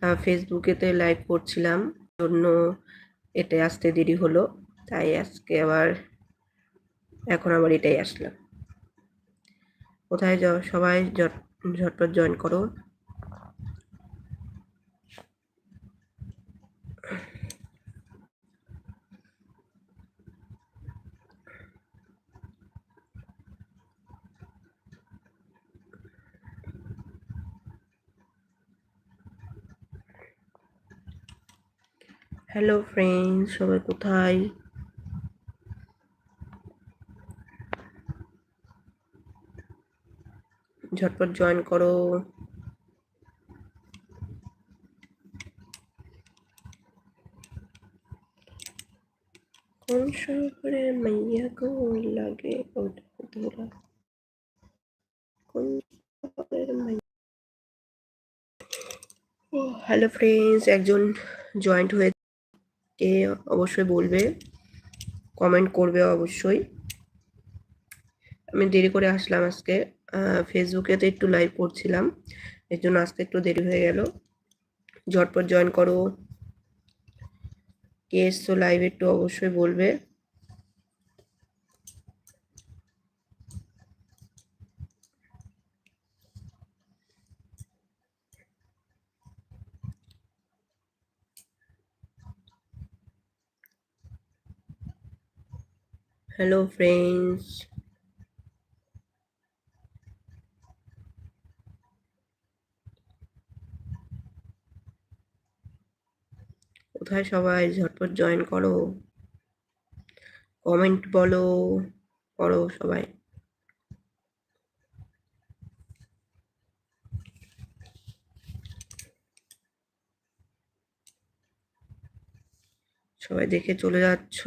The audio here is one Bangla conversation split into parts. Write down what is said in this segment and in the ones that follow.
তা ফেসবুকেতে লাইভ করছিলাম। জন্য এটা আসতে দেরি হলো। তাই আজকে আবার এখন আবার এটাই আসলাম। কোথায় যাও? সবাই ঝট- ঝটপট জয়েন করো। হ্যালো ফ্রেন্ডস সবাই কোথায়? ঝটপট জয়েন করো। কোন শহরে মাইয়া গো লাগে? তোরা কোন হ্যালো ফ্রেন্ডস একজন জয়েন্ট হয়ে কে অবশ্যই বলবে। কমেন্ট করবে অবশ্যই। আমি দেরি করে আসলাম আজকে। ফেসবুকে তো একটু লাইভ করছিলাম। এর জন্য আজকে একটু দেরি হয়ে গেল। ঝটপট জয়েন করো। কে এসছো লাইভ একটু অবশ্যই বলবে। হ্যালো ফ্রেন্ডস কোথায় সবাই ঝটপট জয়েন করো? কমেন্ট বলো, করো সবাই। সবাই দেখে চলে যাচ্ছ।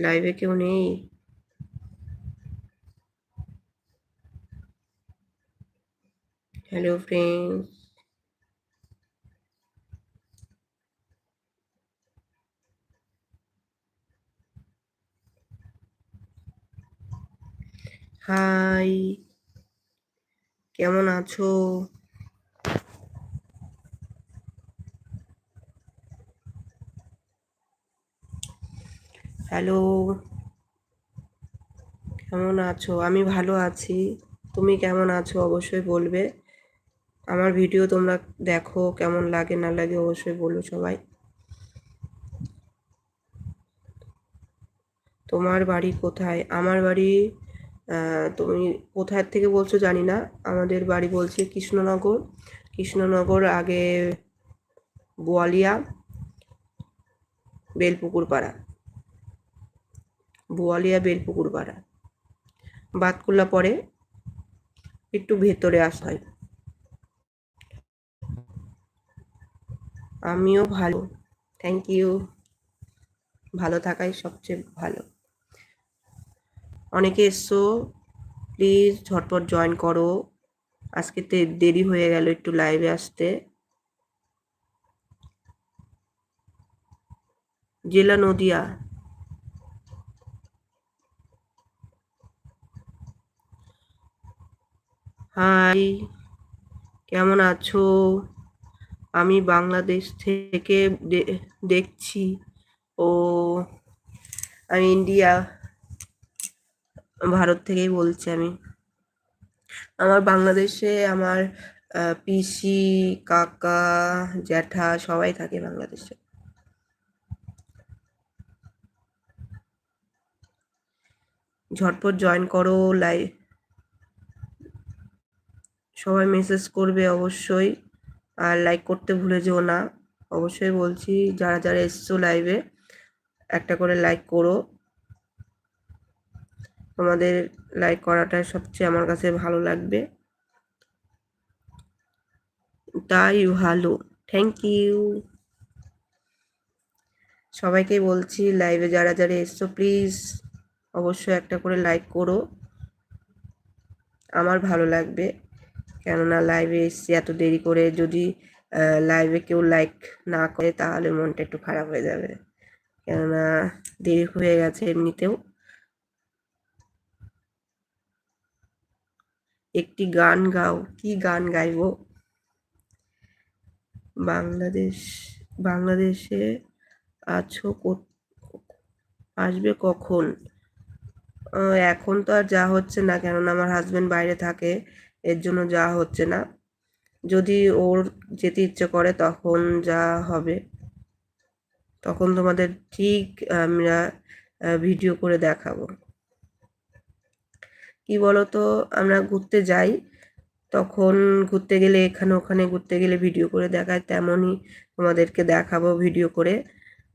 লাইভে কেউ নেই? হ্যালো ফ্রেন্ডস হাই কেমন আছো? হ্যালো কেমন আছো? আমি ভালো আছি। তুমি কেমন আছো? অবশ্যই বলবে। আমার ভিডিও তোমরা দেখো, কেমন লাগে, না লাগে অবশ্যই বলো সবাই। তোমার বাড়ি কোথায়? আমার বাড়ি তুমি কোথায় থেকে বলছো জানি না। আমাদের বাড়ি বলছে কৃষ্ণনগর। কৃষ্ণনগর আগে বোয়ালিয়া বেলপুকুর পাড়া বোয়ালিয়া বেলপুকুর পাড়া বাতকুল্লা পরে একটু ভেতরে আসা হয়। আমিও ভালো। থ্যাংক ইউ ভালো থাকাই সবচেয়ে ভালো। অনেকে এসো প্লিজ ঝটপট জয়েন করো। আজকে তে দেরি হয়ে গেল একটু লাইভে আসতে। জেলা নদিয়া। হাই, কেমন আছো? আমি বাংলাদেশ থেকে দেখছি। ও, আমি ইন্ডিয়া। ভারত থেকেই বলছি আমি। আমার বাংলাদেশে আমার পিসি, কাকা, জ্যাঠা সবাই থাকে বাংলাদেশে। ঝটপট জয়েন করো, লাই সবাই মেসেজ করবে অবশ্যই। আর লাইক করতে ভুলে যেও না। অবশ্যই বলছি, যারা যারা এসছো লাইভে একটা করে লাইক করো। তোমাদের লাইক করাটা সবচেয়ে আমার কাছে ভালো লাগবে। তাই ভালো। থ্যাংক ইউ সবাইকে বলছি লাইভে যারা যারা এসছো প্লিজ অবশ্যই একটা করে লাইক করো। আমার ভালো লাগবে। কেননা লাইভে এসছি এত দেরি করে যদি লাইভে কেউ লাইক না করে তাহলে মনটা একটু খারাপ হয়ে যাবে। কেননা দেরি হয়ে গেছে এমনিতেও। একটি গান গাও, কি গান গাইবো? বাংলাদেশ, বাংলাদেশে আছো আসবে কখন? এখন তো আর যা হচ্ছে না, কেননা আমার হাজবেন্ড বাইরে থাকে। এর জন্য যা হচ্ছে না। যদি ওর যেতে ইচ্ছে করে তখন যা হবে। তখন তোমাদের ঠিক আমরা ভিডিও করে দেখাবো। কি বলতো? আমরা ঘুরতে যাই, তখন ঘুরতে গেলে এখানে ওখানে ঘুরতে গেলে ভিডিও করে দেখায়, তেমনই তোমাদেরকে দেখাবো ভিডিও করে।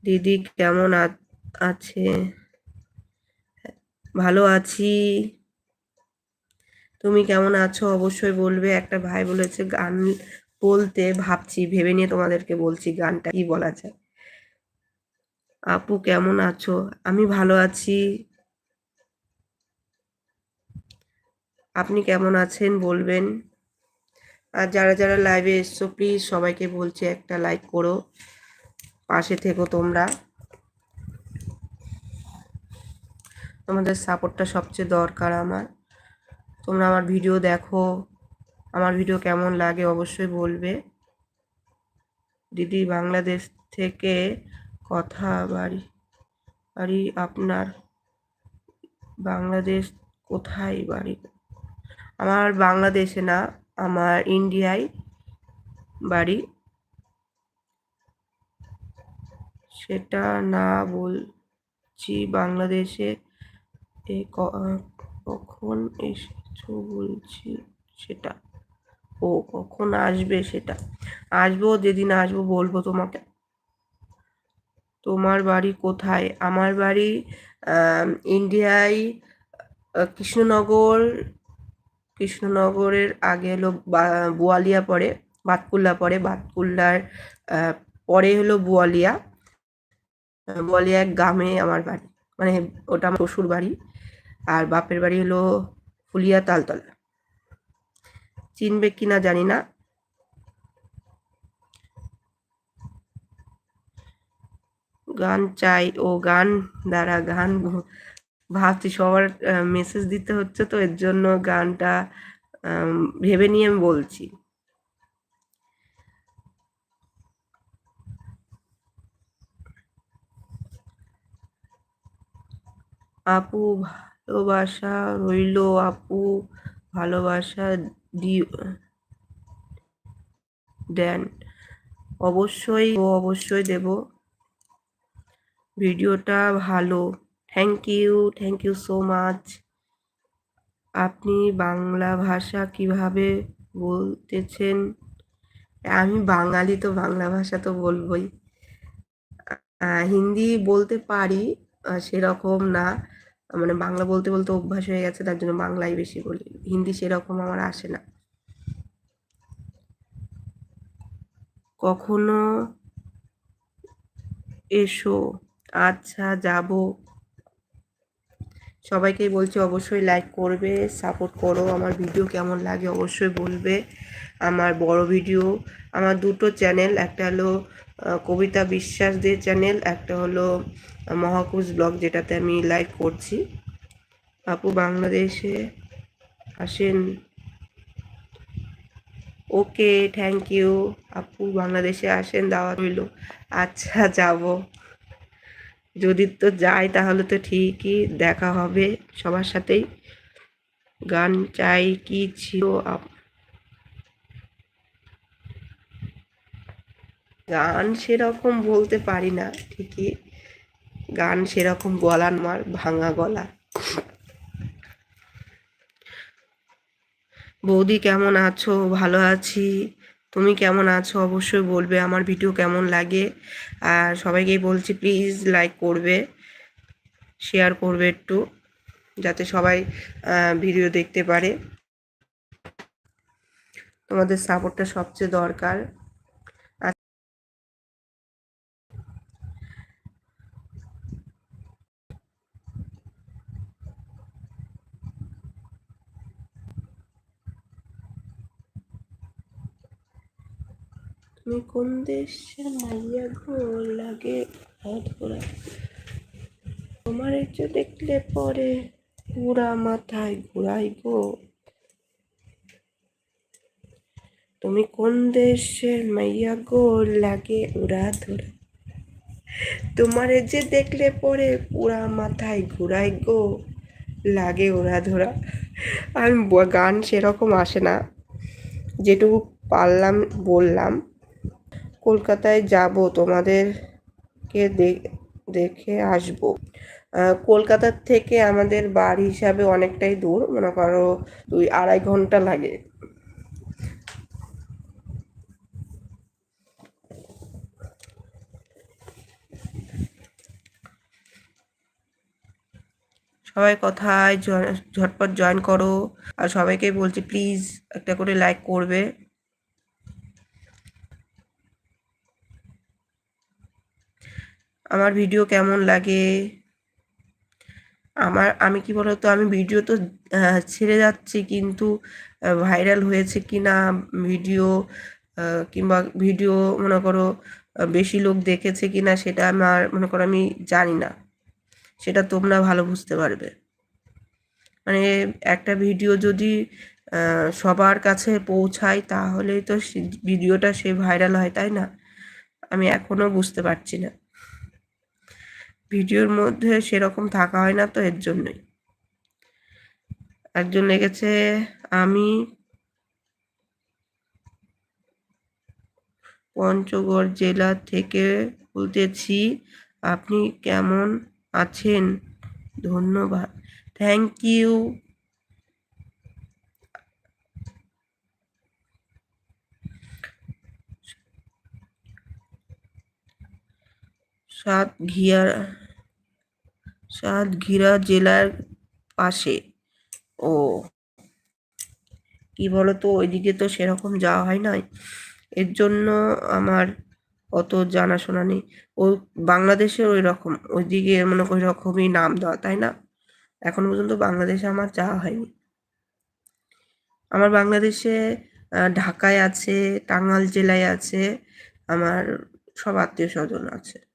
দিদি কেমন আছে? ভালো আছি। তুমি কেমন আছো? অবশ্যই বলবে। একটা ভাই বলেছে, গান বলতে ভাবছি, ভেবে নিয়ে তোমাদেরকে বলছি গানটা কি বলা যায়? আপু কেমন আছো? আমি ভালো আছি। আপনি কেমন আছেন বলবেন। আর যারা যারা লাইভে এসছো প্লিজ সবাইকে বলছি একটা লাইক করো। পাশে থেকো তোমরা। তোমাদের সাপোর্টটা সবচেয়ে দরকার আমার। তোমরা আমার ভিডিও দেখো। আমার ভিডিও কেমন লাগে অবশ্যই বলবে। দিদি বাংলাদেশ থেকে কথা বাড়ি বাড়ি আপনার বাংলাদেশ কোথায় বাড়ি? আমার বাংলাদেশে না, আমার ইন্ডিয়ায় বাড়ি। সেটা না বলছি বাংলাদেশে কখন এসেছ বলছি সেটা। ও কখন আসবে সেটা? আসব, যেদিন আসব বলব তোমাকে। তোমার বাড়ি কোথায়? আমার বাড়ি ইন্ডিয়ায় কৃষ্ণনগর, কৃষ্ণনগরের আগে হলো বোয়ালিয়া পরে, বাতকুল্লা পরে। বাতকুল্লার পরে হলো বোয়ালিয়া। বোয়ালিয়া গ্রামে আমার বাড়ি। মানে ওটা আমার শ্বশুর বাড়ি। আর বাপের বাড়ি হলো ফুলিয়া তালতলা চিনবে কিনা জানি না। গান চাই ও গান দ্বারা গান ভাবছি সবার মেসেজ দিতে হচ্ছে তো, এর জন্য গানটা ভেবে নিয়ে আমি বলছি। আপু ভালোবাসা রইল আপু, ভালোবাসা দি, দেন। অবশ্যই ও অবশ্যই দেব। ভিডিওটা ভালো। Thank you thank you so much আপনি বাংলা ভাষা কীভাবে বলতেছেন? আমি বাঙালি তো বাংলা ভাষা তো বলবোই। হিন্দি বলতে পারি সেরকম না। মানে বাংলা বলতে বলতে অভ্যাস হয়ে গেছে, তার জন্য বাংলাই বেশি বলি। হিন্দি সেরকম আমার আসে না। কখনো এসো আচ্ছা যাব। সবাইকেই বলছি অবশ্যই লাইক করবে সাপোর্ট করো। আমার ভিডিও কেমন লাগে অবশ্যই বলবে। আমার বড় ভিডিও আমার দুটো চ্যানেল একটা হলো কবিতা বিশ্বাস দে চ্যানেল একটা হলো মহাকুশ ব্লগ যেটাতে আমি লাইভ করছি। আপু বাংলাদেশে আসেন। ওকে থ্যাংক ইউ আপু বাংলাদেশে আসেন, দাওয়াত রইল। আচ্ছা যাব। যদি তো যাই তাহলে তো ঠিকই, দেখা হবে। সবার সাথেই গান চাই, কি ছিল গান সেরকম বলতে পারি না, ঠিকই। গান সেরকম বলার আমার ভাঙা গলা। বৌদি, কেমন আছো? ভালো আছি। তুমি কেমন আছো? অবশ্যই বলবে আমার ভিডিও কেমন লাগে। আর সবাইকেই বলছি প্লিজ লাইক করবে শেয়ার করবে একটু, যাতে সবাই ভিডিও দেখতে পারে। তোমাদের সাপোর্টটা সবচেয়ে দরকার। তুমি কোন দেশের মাইয়া গো লাগে হাত ঘোরা। তোমার যে দেখলে পরে পুরা মাথায় ঘুরাই গো। তুমি কোন দেশের মাইয়া গো লাগে উড়া ধরা তোমারে যে দেখলে পরে পুরা মাথায় ঘুরাই গো, লাগে ওরা ধরা আমি গান সেরকম আসে না। যেটুকু পারলাম, বললাম। কলকাতায় যাব, তোমাদেরকে দেখে আসব। কলকাতার থেকে আমাদের বাড়ি হিসাবে অনেকটাই দূর, মনে করো দুই আড়াই ঘণ্টা লাগে। সবাই কথায় ঝটপট জয়েন করো। আর সবাইকে বলছি প্লিজ একটা করে লাইক করবে। আমার ভিডিও কেমন লাগে? আমার, আমি কি বলতো, আমি ভিডিও তো ছেড়ে যাচ্ছি কিন্তু ভাইরাল হয়েছে কি না ভিডিও কিংবা ভিডিও মনে করো বেশি লোক দেখেছে কি না সেটা আমার, মনে করো, আমি জানি না। সেটা তোমরা ভালো বুঝতে পারবে। মানে একটা ভিডিও যদি সবার কাছে পৌঁছায় তাহলেই তো ভিডিওটা সে ভাইরাল হয়, তাই না? আমি এখনও বুঝতে পারছি না। ভিডিওর মধ্যে সেরকম থাকা হয় না তো এর জন্যই। একজন লেগেছে আমি পঞ্চগড় জেলা থেকে বলতেছি, আপনি কেমন আছেন? ধন্যবাদ। Thank you. সাতঘিয়া সাতক্ষীরা জেলার পাশে। ও, কি বলতো, ওইদিকে তো সেরকম যাওয়া হয় নাই। এর জন্য আমার অত জানাশোনা নেই। ও বাংলাদেশের ওই রকম ওইদিকে মনে করি রকমই নাম দেওয়া, তাই না? এখনও পর্যন্ত বাংলাদেশে আমার যাওয়া হয়নি। আমার বাংলাদেশে ঢাকায় আছে, টাঙ্গাইল জেলায় আছে, আমার সব আত্মীয় স্বজন আছে।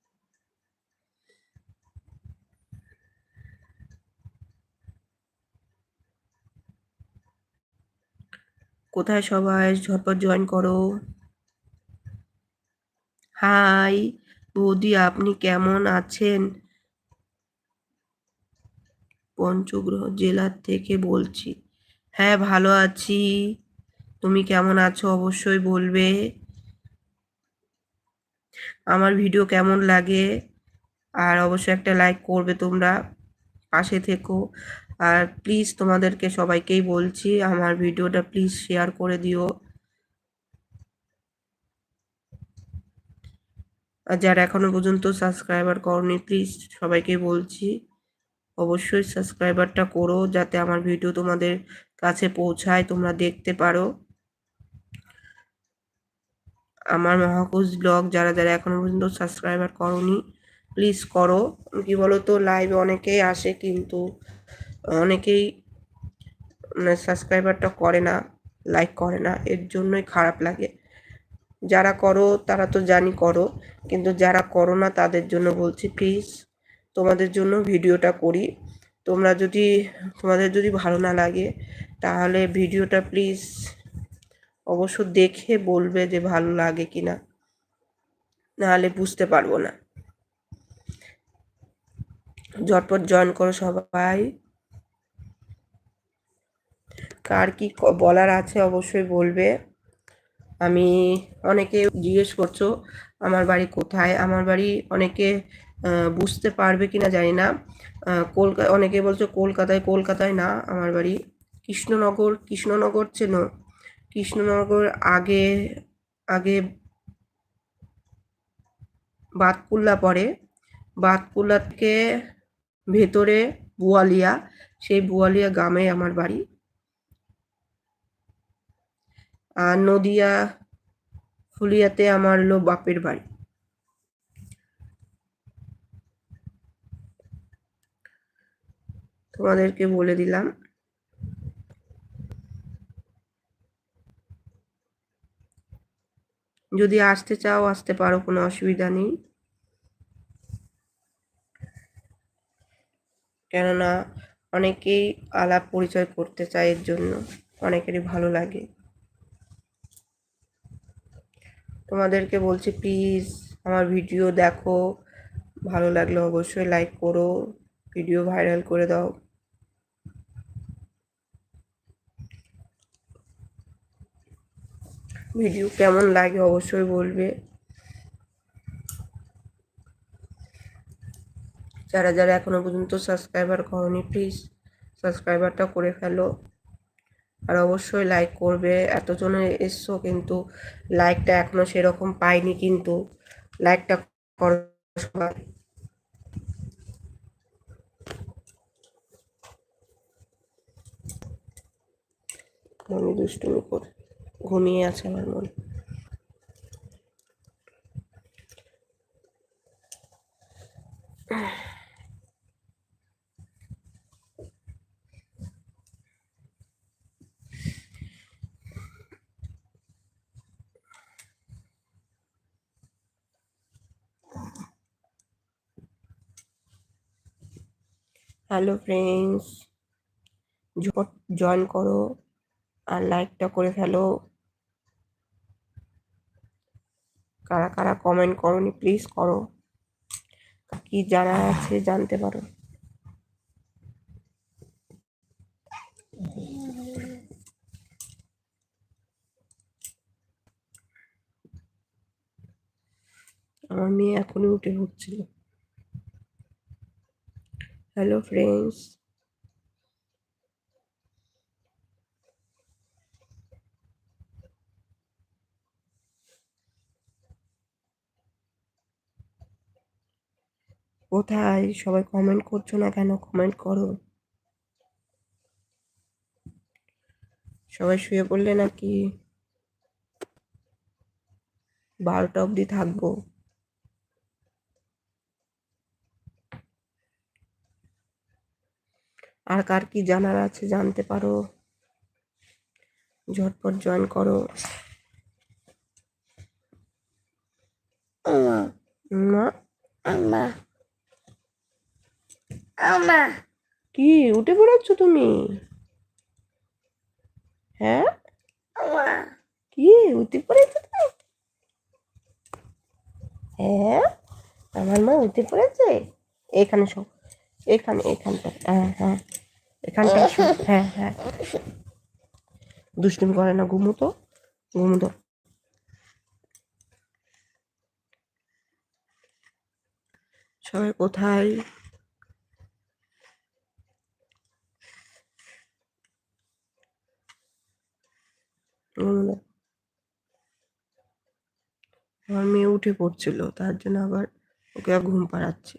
কোথায় সবাই? ঝটপট জয়েন করো। হাই বৌদি আপনি কেমন আছেন? পঞ্চগ্রহ জেলার থেকে বলছি। হ্যাঁ ভালো আছি। তুমি কেমন আছো? অবশ্যই বলবে। আমার ভিডিও কেমন লাগে? আর অবশ্যই একটা লাইক করবে তোমরা। পাশে থেকো। আর প্লিজ তোমাদেরকে সবাইকেই বলছি, আমার ভিডিওটা প্লিজ শেয়ার করে দিও। আর যারা এখনও পর্যন্ত সাবস্ক্রাইবার করনি প্লিজ সবাইকে বলছি, অবশ্যই সাবস্ক্রাইবারটা করো যাতে আমার ভিডিও তোমাদের কাছে পৌঁছায়, তোমরা দেখতে পারো। আমার মহাকুজ ব্লগ যারা যারা এখনও পর্যন্ত সাবস্ক্রাইবার করনি প্লিজ করো। কি বলো তো লাইভে অনেকেই আসে কিন্তু অনেকেই মানে সাবস্ক্রাইবারটা করে না লাইক করে না, এর জন্যই খারাপ লাগে। যারা করো, তারা তো জানি করো, কিন্তু যারা করো না, তাদের জন্য বলছি প্লিজ তোমাদের জন্য ভিডিওটা করি। তোমরা যদি, তোমাদের যদি ভালো না লাগে, তাহলে ভিডিওটা প্লিজ অবশ্য দেখে বলবে যে ভালো লাগে কি না নাহলে বুঝতে পারব না। ঝটপট জয়েন করো সবাই। কার কি বলার আছে অবশ্যই বলবে। আমি অনেকে জিজ্ঞেস করছ, আমার বাড়ি কোথায়? আমার বাড়ি অনেকে বুঝতে পারবে কি না জানি না। কলকাতা অনেকে বলছো কলকাতায় কলকাতায় না, আমার বাড়ি কৃষ্ণনগর কৃষ্ণনগর চেনো? কৃষ্ণনগর আগে আগে বাতকুল্লা পড়ে। বাতকুল্লা থেকে ভেতরে বুয়ালিয়া, সেই বুয়ালিয়া গ্রামে আমার বাড়ি। আর নদিয়া ফুলিয়াতে আমার হলো বাপের বাড়ি। তোমাদেরকে বলে দিলাম। যদি আসতে চাও, আসতে পারো, কোনো অসুবিধা নেই। কেননা অনেকেই আলাপ পরিচয় করতে চায়, এর জন্য অনেকেরই ভালো লাগে। তোমাদেরকে বলছি প্লিজ আমার ভিডিও দেখো। ভালো লাগলে অবশ্যই লাইক করো। ভিডিও ভাইরাল করে দাও। ভিডিও কেমন লাগে অবশ্যই বলবে। যারা যারা এখনও পর্যন্ত সাবস্ক্রাইবার করনি প্লিজ সাবস্ক্রাইবারটা করে ফেলো। আর অবশ্যই লাইক করবে। এতজন এসছো কিন্তু লাইকটা এখনও সেরকম পাইনি কিন্তু লাইকটা করো সবাই। মনে দুষ্টুমি করে, ঘুমিয়ে আছে আমার মনে। হ্যালো ফ্রেন্ডস জয়েন করো আর লাইকটা করে ফেলো। কারা কারা কমেন্ট করনি প্লিজ করো। কি জানা আছে, জানতে পারো। আমার মেয়ে এখনই উঠে উঠছিল হ্যালো ফ্রেন্ডস কোথায় সবাই কমেন্ট করছ না কেন? কমেন্ট করো। সবাই শুয়ে পড়লে নাকি বারোটা অবধি থাকব। আর কার কি জানার আছে জানতে পারো। ঝটপট জয়েন করো। কি উঠে পড়েছ তুমি? হ্যাঁ? কি উঠে পড়েছ তুমি? হ্যাঁ? আমার মা উঠে পড়েছে? এখানে সব। এখানে এখানটা হ্যাঁ হ্যাঁ এখানটা হ্যাঁ হ্যাঁ। দুষ্টুমি করে না, ঘুমো তো ঘুমো তো। সবাই কোথায়? আমার মেয়ে উঠে পড়ছিল, তার জন্য আবার ওকে ঘুম পাড়াচ্ছি।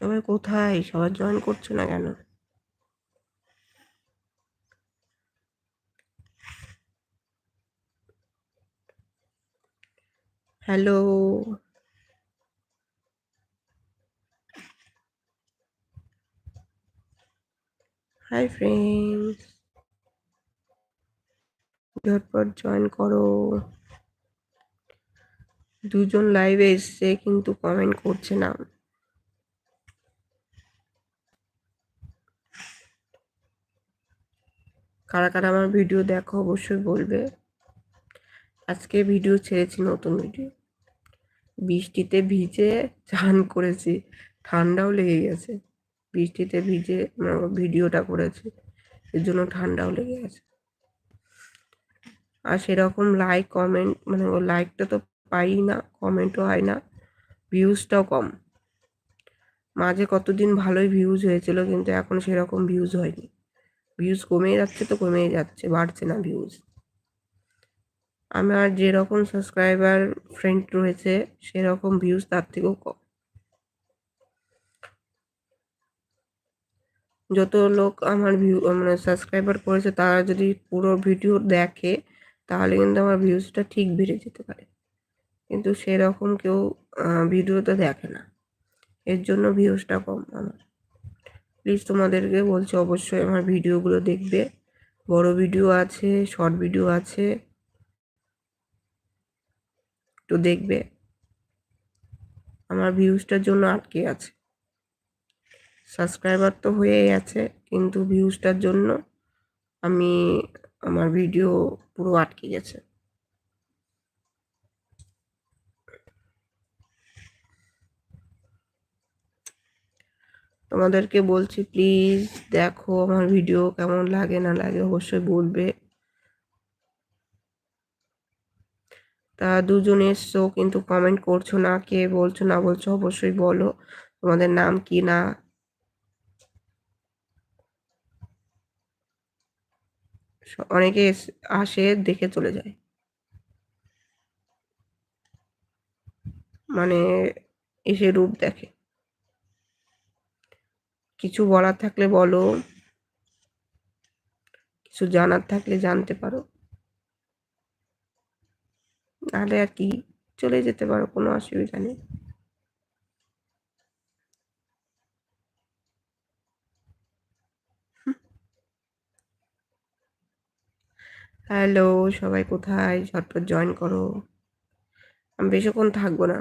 সবাই কোথায়? সবাই জয়েন করছ না কেন? হ্যালো? Hi friends. ঝটপট জয়েন করো। দুজন লাইভে এসছে কিন্তু কমেন্ট করছে না। কারা কারা আমার ভিডিও দেখো অবশ্যই বলবে। আজকে ভিডিও ছেড়েছি, নতুন ভিডিও। বৃষ্টিতে ভিজে চান করেছি, ঠান্ডাও লেগে গেছে। বৃষ্টিতে ভিজে ভিডিওটা করেছি, এর জন্য ঠান্ডাও লেগে গেছে। আর সেরকম লাইক কমেন্ট মানে লাইকটা তো পাই না কমেন্টও হয় না ভিউজটাও কম। মাঝে কতদিন ভালোই ভিউজ হয়েছিল, কিন্তু এখন সেরকম ভিউজ হয়নি। ভিউজ কমে যাচ্ছে তো কমেই যাচ্ছে, বাড়ছে না ভিউজ আমার যেরকম সাবস্ক্রাইবার ফ্রেন্ড রয়েছে, সেরকম ভিউজ তার থেকেও কম। যত লোক আমার ভিউ মানে সাবস্ক্রাইবার করেছে, তারা যদি পুরো ভিডিও দেখে, তাহলে কিন্তু আমার ভিউজটা ঠিক বেড়ে যেতে পারে। কিন্তু সেরকম কেউ ভিডিওতে দেখে না। এর জন্য ভিউজটা কম আমার। প্লিজ তোমাদেরকে বলছি অবশ্যই আমার ভিডিওগুলো দেখবে। বড় ভিডিও আছে শর্ট ভিডিও আছে। একটু দেখবে। আমার ভিউজটার জন্য আটকে আছে। সাবস্ক্রাইবার তো হয়েই আছে, কিন্তু ভিউজটার জন্য আমি আমার ভিডিও পুরো আটকে গেছে। তোমাদেরকে বলছি প্লিজ দেখো আমার ভিডিও কেমন লাগে, না লাগে অবশ্যই বলবে। তা দুজন এসছো, কিন্তু কমেন্ট করছ না, কে বলছো না বলছো অবশ্যই বলো। তোমাদের নাম কি না? অনেকে আসে, দেখে চলে যায়। মানে এসে রূপ দেখে। কিছু বলার থাকলে বলো। কিছু জানার থাকলে জানতে পারো। নাহলে আর কি, চলে যেতে পারো, কোনো অসুবিধা নেই। হ্যালো সবাই কোথায়? ঝটপট জয়েন করো। আমি বেশিক্ষণ থাকব না।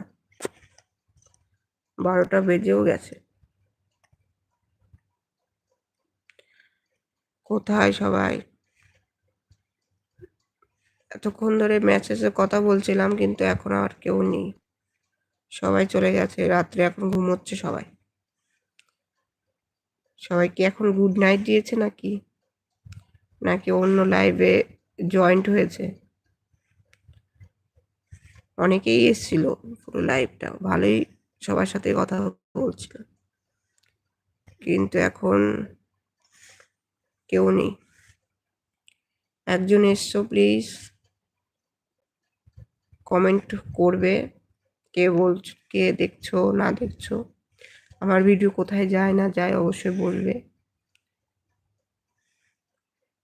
বারোটা বেজেও গেছে। কোথায় সবাই? এতক্ষণ ধরে ম্যাচেসে কথা বলছিলাম, কিন্তু এখন আর কেউ নেই। সবাই চলে গেছে, রাত্রে এখন ঘুমোচ্ছে সবাই। সবাই কি এখন গুড নাইট দিয়েছে নাকি? নাকি অন্য লাইভে জয়েন্ট হয়েছে? অনেকেই এসছিল পুরো লাইভটা ভালোই সবার সাথে কথা বলছিল। কিন্তু এখন কেউ নেই। একজন এসছো প্লিজ কমেন্ট করবে, কে বলছো, কে দেখছ, না দেখছ। আমার ভিডিও কোথায় যায়, না যায় অবশ্যই বলবে।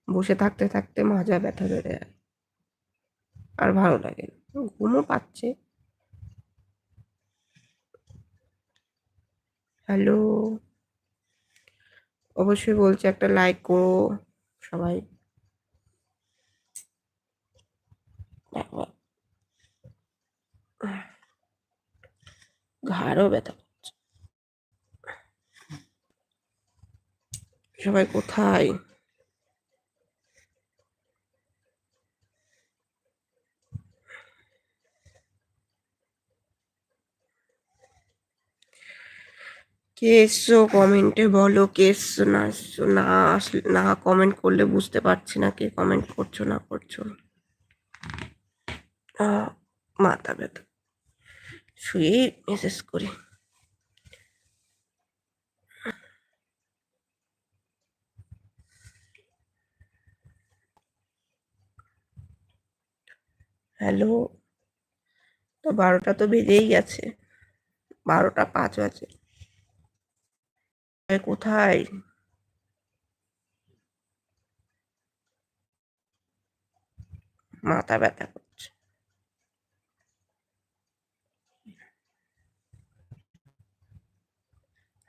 বসে থাকতে থাকতে মাজা ব্যথা বেড়ে যায়। আর ভালো লাগে না, ঘুমও পাচ্ছে। হ্যালো অবশ্যই বলছি একটা লাইক করো সবাই। ঘাড়ও ব্যথা করছে। সবাই কোথায়? কে এসছো কমেন্টে বলো কে এসছো না এসছো না আসলে না কমেন্ট করলে বুঝতে পারছি না কে কমেন্ট করছ, না করছ। মাথা ব্যথা। শুয়ে মেসেজ করি। হ্যালো? তো বারোটা তো বেজেই গেছে। বারোটা পাঁচ আছে কোথায় মাথা ব্যথা করছে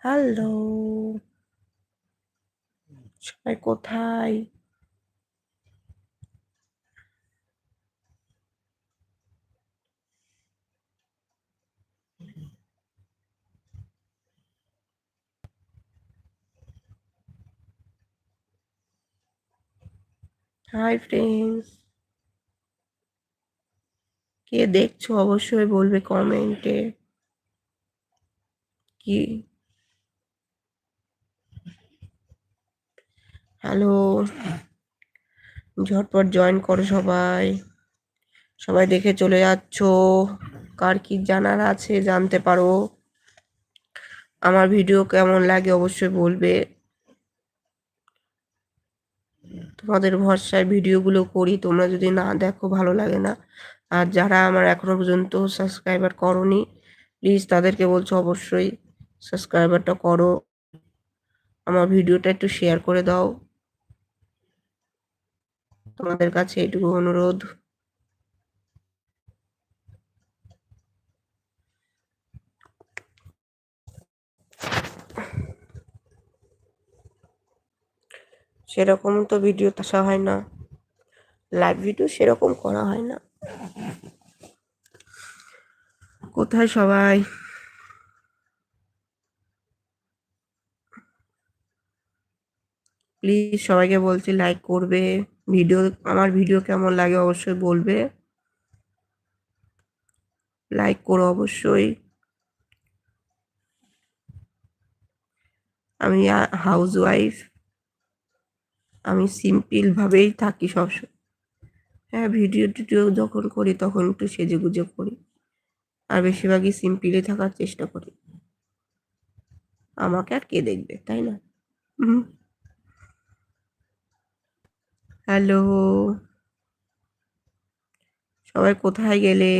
হ্যালো সবাই কোথায় হাই ফ্রেন্ডস কে দেখছ অবশ্যই বলবে কমেন্টে কি? হ্যালো ঝটপট জয়েন করো সবাই। সবাই দেখে চলে যাচ্ছ। কার কি জানার আছে জানতে পারো। আমার ভিডিও কেমন লাগে অবশ্যই বলবে। তোমাদের ভরসায় ভিডিওগুলো করি, তোমরা যদি না দেখো ভালো লাগে না। আর যারা আমার এখনও পর্যন্ত সাবস্ক্রাইবার করনি প্লিজ তাদেরকে বলছো অবশ্যই সাবস্ক্রাইবারটা করো। আমার ভিডিওটা একটু শেয়ার করে দাও। তোমাদের কাছে এটুকু অনুরোধ। সেরকম তো ভিডিও আসা হয় না। লাইভ ভিডিও সেরকম করা হয় না। কোথায় সবাই? প্লিজ সবাইকে বলছি লাইক করবে। ভিডিও আমার ভিডিও কেমন লাগে অবশ্যই বলবে। লাইক করো অবশ্যই। আমি হাউস ওয়াইফ আমি সিম্পল ভাবেই থাকি সবসময় হ্যাঁ ভিডিও টিডিও যখন করি তখন একটু সেজে গুজে করি। আর বেশিরভাগই সিম্পলি থাকার চেষ্টা করি। আমাকে আর কে দেখবে, তাই না? হ্যালো সবাই কোথায় গেলে?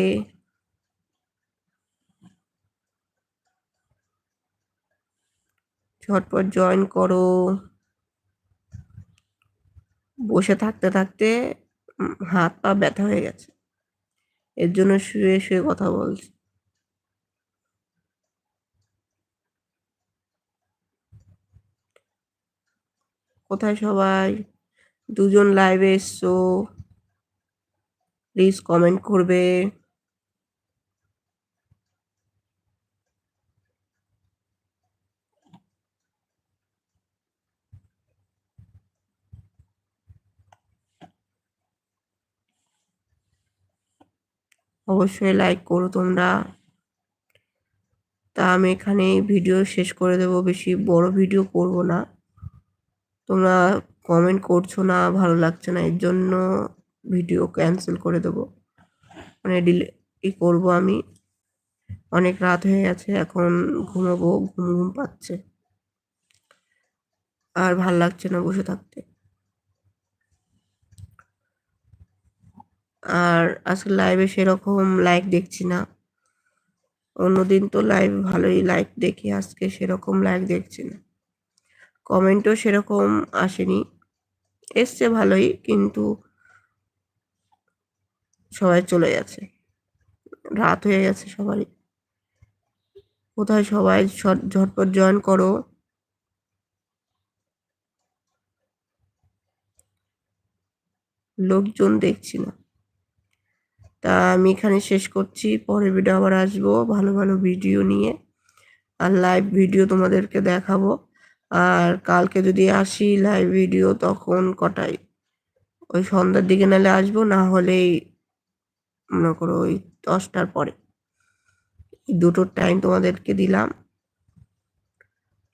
ঝটপট জয়েন করো। বসে থাকতে থাকতে হাত পা ব্যথা হয়ে গেছে। এর জন্য শুয়ে শুয়ে কথা বলছি। কোথায় সবাই? দুজন লাইভে এসছো। প্লিজ কমেন্ট করবে। অবশ্যই লাইক করো তোমরা। তা আমি এখানে ভিডিও শেষ করে দেব, বেশি বড় ভিডিও করব না। তোমরা কমেন্ট করছ না, ভালো লাগছে না, এর জন্য ভিডিও ক্যান্সেল করে দেবো। মানে ডিলে করব আমি। অনেক রাত হয়ে গেছে, এখন ঘুমাবো, ঘুম ঘুম পাচ্ছে। আর ভালো লাগছে না বসে থাকতে। আর আজকে লাইভে সেরকম লাইক দেখছি না। অন্যদিন তো লাইভ ভালোই লাইক দেখি, আজকে সেরকম লাইক দেখছি না। কমেন্টও সেরকম আসেনি। এসছে ভালোই, কিন্তু সবাই চলে গেছে। রাত হয়ে গেছে সবারই। কোথায় সবাই? ঝট- ঝটপট জয়েন করো। লোকজন দেখছি না। তা আমি এখানে শেষ করছি। পরের ভিডিও আবার আসব ভালো ভালো ভিডিও নিয়ে। আর লাইভ ভিডিও তোমাদেরকে দেখাবো। আর কালকে যদি আসি লাইভ ভিডিও তখন কটায়? ওই সন্ধ্যার দিকে নালে আসব, না হলেই মনে করো ওই দশটার পরে। এই দুটোর টাইম তোমাদেরকে দিলাম।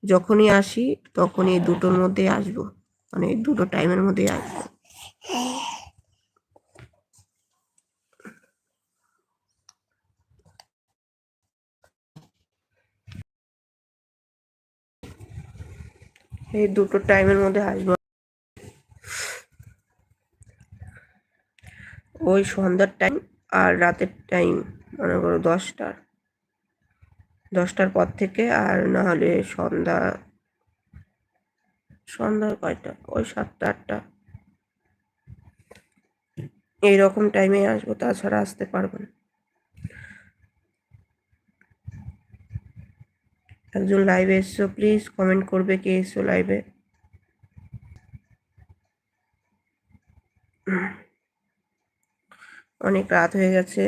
যখনই আসি তখনই এই দুটোর মধ্যেই আসব। মানে এই দুটো টাইমের মধ্যেই আসব। এই দুটো টাইমের মধ্যে আসব। ওই সন্ধ্যার টাইম আর রাতের টাইম, মনে করো দশটার। দশটার পর থেকে আর না হলে সন্ধ্যা, সন্ধ্যার কয়টা? ওই সাতটা, আটটা। এইরকম টাইমে আসব, তাছাড়া আসতে পারব না। একজন লাইভে এসছো প্লিজ কমেন্ট করবে কে এসছো লাইভে অনেক রাত হয়ে গেছে।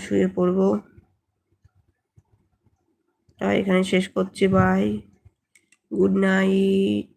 শুয়ে পড়ব। এখানে শেষ করছি বাই গুড নাইট